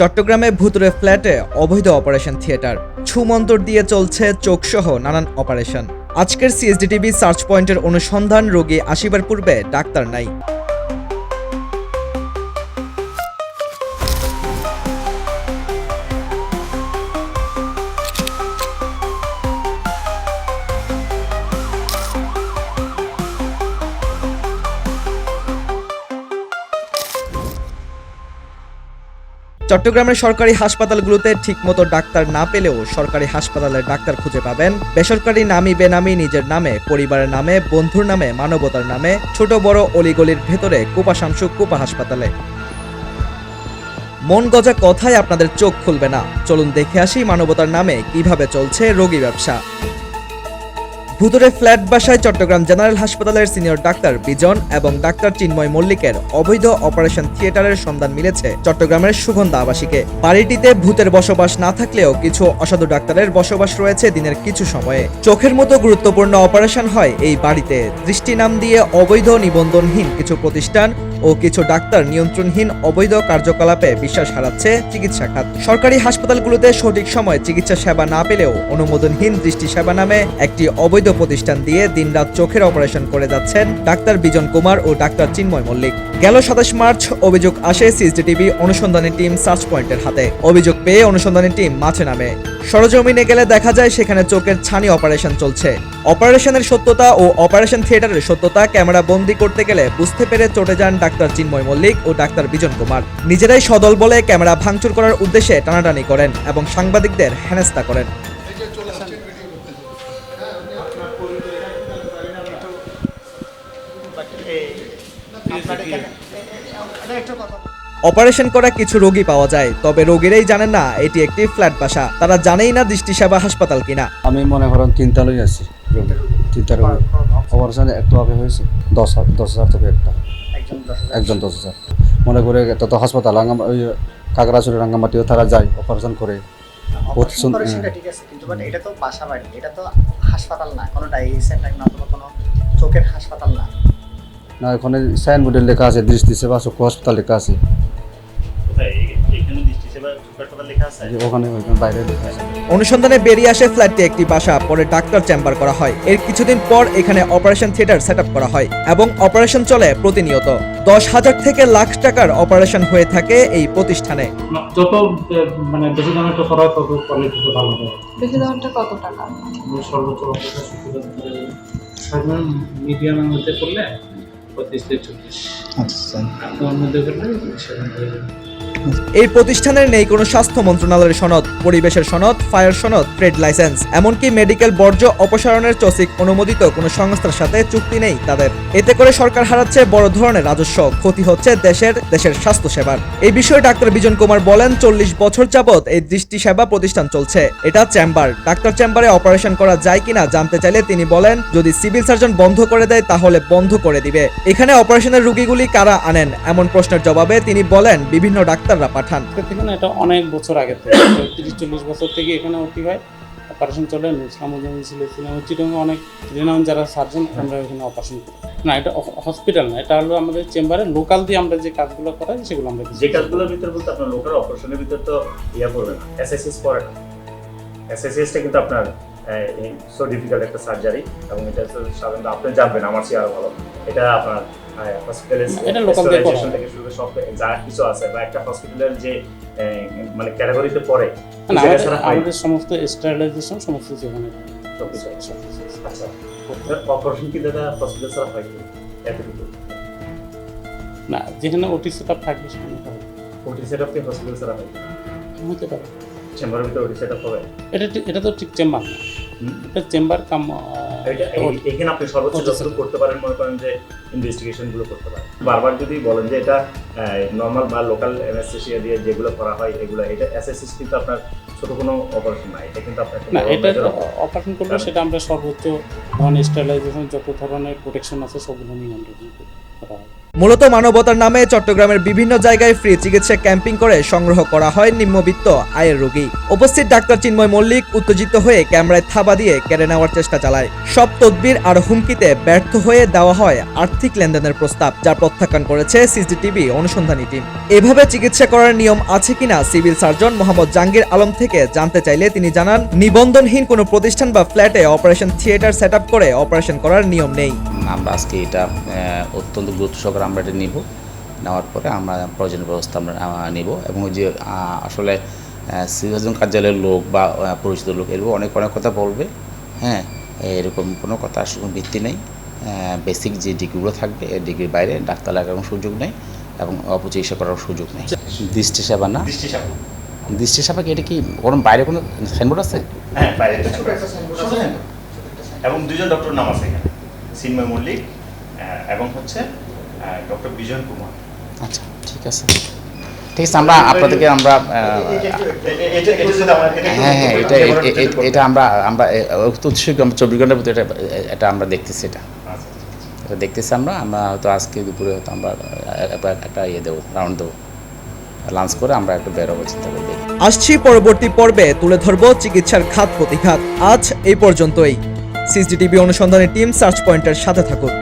চট্টগ্রামে ভুতুরে ফ্ল্যাটে অবৈধ অপারেশন থিয়েটার। ছুমন্তর দিয়ে চলছে চোখসহ নানান অপারেশন। আজকের সিএসডিটিভি সার্চ পয়েন্টের অনুসন্ধান রোগী আসিবার পূর্বে ডাক্তার নাই। চট্টগ্রামের সরকারি হাসপাতালগুলোতে ঠিকমতো ডাক্তার না পেলেও সরকারি হাসপাতালের ডাক্তার খুঁজে পাবেন। বেসরকারি নামি বেনামি নিজের নামে, পরিবারের নামে, বন্ধুর নামে, মানবতার নামে, ছোট বড় অলিগলির ভেতরে কুপা শামসু কুপা হাসপাতালে। মন গজা কথায় আপনাদের চোখ খুলবে না। চলুন দেখে আসি মানবতার নামে কীভাবে চলছে রোগী ব্যবসা। ভুতুরে ফ্ল্যাট বাসায় চট্টগ্রাম জেনারেল হাসপাতালের সিনিয়র ডাক্তার বিজন এবং ডাক্তার চিন্ময় মল্লিকের অবৈধ অপারেশন থিয়েটারের সন্ধান মিলেছে চট্টগ্রামের সুগন্ধা আবাসিকে। বাড়িটিতে ভূতের বসবাস না থাকলেও কিছু অসাধু ডাক্তারের বসবাস রয়েছে দিনের কিছু সময়ে। চোখের মতো গুরুত্বপূর্ণ অপারেশন হয় এই বাড়িতে। দৃষ্টি নাম দিয়ে অবৈধ নিবন্ধনহীন কিছু প্রতিষ্ঠান ও কিছু ডাক্তার নিয়ন্ত্রণহীন অবৈধ কার্যকলাপে বিশ্বাস হারাচ্ছে চিকিৎসা খাত। সরকারি হাসপাতালগুলোতে সঠিক সময় চিকিৎসা সেবা না পেলেও অনুমোদনহীন দৃষ্টি সেবা নামে একটি অবৈধ প্রতিষ্ঠান দিয়ে দিনরাত চোখের অপারেশন করে যাচ্ছেন ডাক্তার বিজন কুমার ও ডাক্তার চিন্ময় মল্লিক। গেল সাতাশ মার্চ, অভিযোগ আসে সিসিটিভি অনুসন্ধানী টিম সার্চ পয়েন্টের হাতে। অভিযোগ পেয়ে অনুসন্ধানী টিম মাঠে নামে। সরজমিনে গেলে দেখা যায় সেখানে চোখের ছানি অপারেশন চলছে। অপারেশনের সত্যতা ও অপারেশন থিয়েটারের সত্যতা ক্যামেরা বন্দি করতে গেলে বুঝতে পেরে চটে যান ডাক্তার চিন্ময় মল্লিক ও ডাক্তার বিজন কুমার। নিজেরাই সদল বলে ক্যামেরা ভাঙচুর করার উদ্দেশ্যে টানাটানি করেন এবং সাংবাদিকদের হেনস্থা করেন। অপারেশন করা কিছু রোগী পাওয়া যায় তবে রোগীরাই জানেন না এটি একটি ফ্ল্যাট বাসা। তারা জানেই না দৃষ্টি সেবা হাসপাতাল কিনা। আমি মনে করেন তিনটালই আছি তিনটা রোগী। অপারেশন একটু আগে হয়েছে দশ দশ হাজার থেকে একটা। একজন দশ হাজার। মনে করে তত হাসপাতাল রাঙ্গা ওই কাকড়াছড়ি রাঙ্গামাটিও তারা যায় অপারেশন করে। হ্যাঁ। ঠিক আছে কিন্তু বাট এটা তো বাসা বাড়ি এটা তো হাসপাতাল না কোনো ডায়ালিসিস সেন্টার না কোনো চোখের হাসপাতাল না। না ওখানে সাইনবোর্ডে লেখা আছে দৃষ্টি সেবা চক্ষু হাসপাতাল লেখা আছে। কোথায়? এই- এখানে দৃষ্টি সেবা হাসপাতাল লেখা আছে? ওখানে বাইরে লেখা আছে। অনুসন্ধানে বেরিয়ে আসে ফ্ল্যাটটি একটি বাসা পরে ডাক্তার চেম্বার করা হয়। এর কিছুদিন পর এখানে অপারেশন থিয়েটার সেট করা হয় এবং অপারেশন চলে প্রতিনিয়ত। দশ হাজার থেকে লাখ টাকার অপারেশন হয়ে থাকে এই প্রতিষ্ঠানে। যত মানে বেশি দামে তো করা হয় তত তত ভালো হয় বেশি কত টাকা? সর্বোচ্চ মিডিয়ামের মধ্যে করলে পঁচিশ থেকে চল্লিশ আচ্ছা। আপনার মধ্যে করলে সেখান থেকে। এই প্রতিষ্ঠানের নেই কোনো স্বাস্থ্য মন্ত্রণালয়ের সনদ, পরিবেশের সনদ, ফায়ার সনদ, ট্রেড লাইসেন্স। এমনকি মেডিকেল বর্জ্য অপসারণের চসিক অনুমোদিত কোনো সংস্থার সাথে চুক্তি নেই তাদের। এতে করে সরকার হারাচ্ছে বড় ধরনের রাজস্ব। ক্ষতি হচ্ছে দেশের দেশের স্বাস্থ্য সেবার এই বিষয়ে ডাক্তার বিজন কুমার বলেন, চল্লিশ বছর যাবৎ এই দৃষ্টি সেবা প্রতিষ্ঠান চলছে। এটা চেম্বার। ডাক্তার চেম্বারে অপারেশন করা যায় কিনা জানতে চাইলে তিনি বলেন, যদি সিভিল সার্জন বন্ধ করে দেয় তাহলে বন্ধ করে দিবে। এখানে অপারেশনের রোগীগুলি কারা আনেন? এমন প্রশ্নের জবাবে তিনি বলেন, বিভিন্ন ডাক্তাররা পাঠান। আজকে থেকে না এটা অনেক বছর আগে থেকে তিরিশ চল্লিশ বছর থেকে এখানে ভর্তি হয়। অপারেশন চলে ইসলামুদ্দিন ছিল ইসলাম চিটঙ্গে অনেক রিনাউন যারা সার্জন আমরা এখানে অপারেশন না এটা হসপিটাল না এটা হলো আমাদের চেম্বারে লোকাল দিয়ে আমরা যে কাজগুলো করাই সেগুলো আমরা যে কাজগুলোর ভিতরে বলতে আপনার লোকাল অপারেশনের ভিতরে তো ইয়া করবে না এসএসএস পড়ে না। এসএসএসটা কিন্তু আপনার সো ডিফিকাল্ট একটা সার্জারি এবং এটা তো সাধারণত আপনি জানবেন আমার চেয়ে আরও ভালো। এটা আপনার হসপিটালের। থেকে শুরু করে সব যা কিছু আছে বা একটা হসপিটালের যে মানে ক্যাটাগরিতে পড়ে না, আমাদের সমস্ত সমস্ত। আচ্ছা। অপারেশন কি দাদা হসপিটাল ছাড়া হয় এতটুকু। না যেখানে ওটি সেট থাকবে সেখানে হবে। ওটি সেট আপ কি হসপিটাল ছাড়া হয়? হতে পারে। চেম্বারের ভিতরে ওটি সেট আপ হবে? এটা এটা তো ঠিক চেম্বার না। এটা চেম্বার কাম এটা এখানে আপনি সর্বোচ্চ যতটুকু করতে পারেন মনে করেন যে করতে পারেন। বারবার যদি বলেন যে এটা নর্মাল বা লোকাল দিয়ে যেগুলো করা হয় এগুলো এটা এসএসএস কিন্তু আপনার ছোট কোনো অপারেশন নাই এটা কিন্তু আপনার না এটা অপারেশন করলে সেটা আমরা সর্বোচ্চ ধরনের স্টাইলাইজেশন যত ধরনের প্রোটেকশন আছে সবগুলো নিয়ে আমরা করা হয়। মূলত মানবতার নামে চট্টগ্রামের বিভিন্ন জায়গায় ফ্রি চিকিৎসা ক্যাম্পিং করে সংগ্রহ করা হয় নিম্নবিত্ত আয়ের রোগী। উপস্থিত ডাক্তার চিন্ময় মল্লিক উত্তেজিত হয়ে ক্যামেরায় থাবা দিয়ে কেড়ে নেওয়ার চেষ্টা চালায়। সব তদবির আর হুমকিতে ব্যর্থ হয়ে দেওয়া হয় আর্থিক লেনদেনের প্রস্তাব, যা প্রত্যাখ্যান করেছে সিসিটিভি অনুসন্ধানী টিম। এভাবে চিকিৎসা করার নিয়ম আছে কিনা সিভিল সার্জন মোহাম্মদ জাহাঙ্গীর আলম থেকে জানতে চাইলে তিনি জানান, নিবন্ধনহীন কোনো প্রতিষ্ঠান বা ফ্ল্যাটে অপারেশন থিয়েটার সেট করে অপারেশন করার নিয়ম নেই। আমরা আজকে এটা অত্যন্ত গুরুত্ব সহকারে আমরা এটা নিব। নেওয়ার পরে আমরা প্রয়োজনীয় ব্যবস্থা আমরা নিব এবং ওই যে আসলে সিভিল কার্যালয়ের লোক বা পরিচিত লোক এরকম অনেক অনেক কথা বলবে। হ্যাঁ এরকম কোনো কথা আসলে ভিত্তি নেই। বেসিক যে ডিগ্রিগুলো থাকবে এই ডিগ্রির বাইরে ডাক্তার লাগার কোনো সুযোগ নেই এবং অপচিকিৎসা করার সুযোগ নেই। দৃষ্টি সেবা না? দৃষ্টি সেবা কি এটা কি কোনো বাইরে কোনো সাইনবোর্ড আছে? হ্যাঁ বাইরে একটা ছোট একটা signboard আছে। এবং দুজন ডক্টর নাম আছে এখানে। মল্লিক এবং হচ্ছে ডক্টর বিজন কুমার আচ্ছা ঠিক আছে ঠিক আছে আমরা আপনাদেরকে আমরা হ্যাঁ হ্যাঁ এটা এটা আমরা আমরা উৎসুক আমরা চব্বিশ ঘণ্টার ভিতরে এটা এটা আমরা দেখতেছি এটা আচ্ছা, এটা দেখতেছি আমরা আমরা হয়তো আজকে দুপুরে হয়তো আমরা একটা ইয়ে দেবো রাউন্ড দেবো লাঞ্চ করে আমরা একটু বেরোবো চিন্তা করব আসছি পরবর্তী পর্বে তুলে ধরব চিকিৎসার খাত প্রতিঘাত আজ এই পর্যন্তই সিসিটিভি অনুসন্ধানের টিম সার্চ পয়েন্টের সাথে থাকুন